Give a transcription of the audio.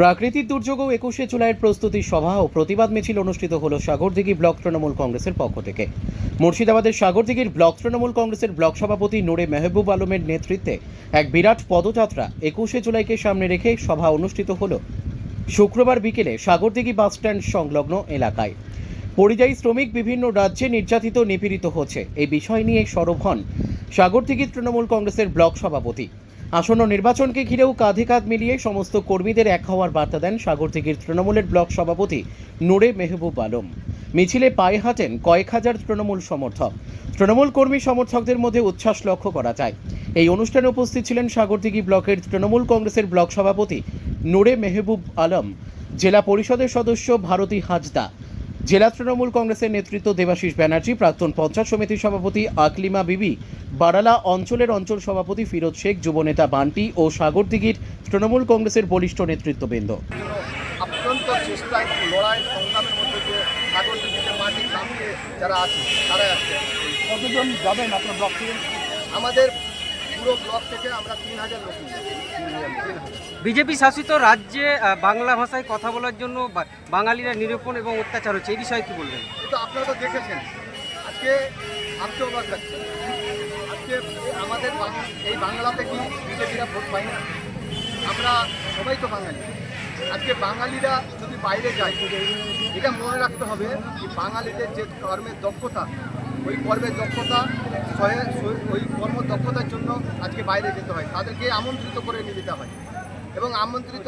প্রাকৃতিক দুর্যোগ ও একুশে জুলাইয়ের প্রস্তুতি সভা ও প্রতিবাদ মিছিল অনুষ্ঠিত হল সাগরদিঘি ব্লক তৃণমূল কংগ্রেসের পক্ষ থেকে। মুর্শিদাবাদের সাগরদিঘির ব্লক তৃণমূল কংগ্রেসের ব্লক সভাপতি নূরে মেহবুব আলমের নেতৃত্বে এক বিরাট পদযাত্রা একুশে জুলাইকে সামনে রেখে সভা অনুষ্ঠিত হল। শুক্রবার বিকেলে সাগরদিঘি বাসস্ট্যান্ড সংলগ্ন এলাকায়। পরিযায়ী শ্রমিক বিভিন্ন রাজ্যে নির্যাতিত নিপীড়িত হচ্ছে। এই বিষয় নিয়ে সরব হন সাগরদিঘি তৃণমূল কংগ্রেসের ব্লক সভাপতি। আসন্ন নির্বাচনকে ঘিরেও কাঁধে কাঁধ মিলিয়ে সমস্ত কর্মীদের এক হওয়ার বার্তা দেন সাগরদিঘির তৃণমূলের ব্লক সভাপতি নূরে মেহবুব আলম। মিছিলে পায়ে হাঁটেন কয়েক হাজার তৃণমূল সমর্থক। তৃণমূল কর্মী সমর্থকদের মধ্যে উচ্ছ্বাস লক্ষ্য করা যায়। এই অনুষ্ঠানে উপস্থিত ছিলেন সাগরদিঘি ব্লকের তৃণমূল কংগ্রেসের ব্লক সভাপতি নূরে মেহবুব আলম, জেলা পরিষদের সদস্য ভারতী হাজদা জেলা তৃণমূল কংগ্রেসের নেতৃত্ব দেবাশিস ব্যানার্জি প্রাক্তন পঞ্চায়েত সমিতির সভাপতি আকলিমা বিবি বারালা অঞ্চলের অঞ্চল সভাপতি ফিরোজ শেখ যুবনেতা বান্টি ও সাগরদিঘির তৃণমূল কংগ্রেসের বলিষ্ঠ নেতৃত্ববৃন্দ। অত্যন্ত চেষ্টায় লড়াই সংগ্রামের মধ্যে দিয়ে সাগর দিকে মাটির নামিয়ে যারা আছে তারাই কতজন যাবেন আপনার ব্লক আমাদের পুরো ব্লক থেকে আমরা তিন হাজার লোক। বিজেপি শাসিত রাজ্যে বাংলা ভাষায় কথা বলার জন্য বাঙালিরা নিরূপণ এবং অত্যাচার হচ্ছে এই বিষয়ে কি বলবেন? কিন্তু আপনারা তো দেখেছেন আজকে আজকে অবাক লাগছে। আজকে আমাদের এই বাংলাতে কি বিজেপিরা ভোট পায় না? আমরা সবাই তো বাঙালি। আজকে বাঙালিরা যদি বাইরে যায় এটা মনে রাখতে হবে যে বাঙালিদের যে কর্মের দক্ষতা ওই কর্মের দক্ষতা ওই কর্ম দক্ষতার জন্য আজকে বাইরে যেতে হয় তাদেরকে আমন্ত্রিত করে নিয়ে যেতে হয়। এবং আমন্ত্রিত